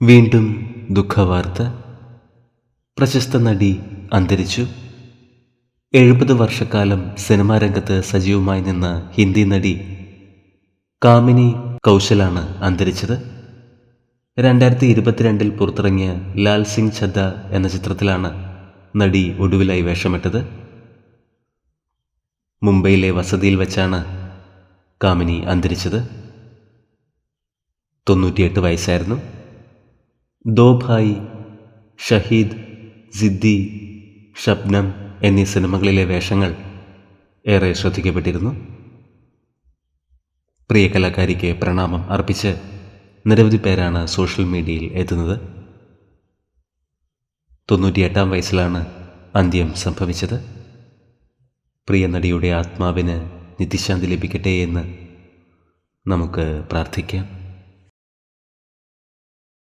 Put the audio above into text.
വീണ്ടും ദുഃഖവാർത്ത. പ്രശസ്ത നടി അന്തരിച്ചു. എഴുപത് വർഷക്കാലം സിനിമാ രംഗത്ത് സജീവമായി നിന്ന ഹിന്ദി നടി കാമിനി കൗശലാണ് അന്തരിച്ചത്. രണ്ടായിരത്തി ഇരുപത്തിരണ്ടിൽ പുറത്തിറങ്ങിയ ലാൽ സിംഗ് ഛദ്ദ എന്ന ചിത്രത്തിലാണ് നടി ഒടുവിലായി വേഷമിട്ടത്. മുംബൈയിലെ വസതിയിൽ വെച്ചാണ് കാമിനി അന്തരിച്ചത്. തൊണ്ണൂറ്റിയെട്ട് വയസ്സായിരുന്നു. ദോ ഭായി ഷഹീദ് സിദ്ദി ഷബ്നം എന്നീ സിനിമകളിലെ വേഷങ്ങൾ ഏറെ ശ്രദ്ധിക്കപ്പെട്ടിരുന്നു. പ്രിയ കലാകാരിക്ക് പ്രണാമം അർപ്പിച്ച് നിരവധി പേരാണ് സോഷ്യൽ മീഡിയയിൽ എത്തുന്നത്. തൊണ്ണൂറ്റിയെട്ടാം വയസ്സിലാണ് അന്ത്യം സംഭവിച്ചത്. പ്രിയ നടിയുടെ ആത്മാവിന് നിത്യശാന്തി ലഭിക്കട്ടെ എന്ന് നമുക്ക് പ്രാർത്ഥിക്കാം.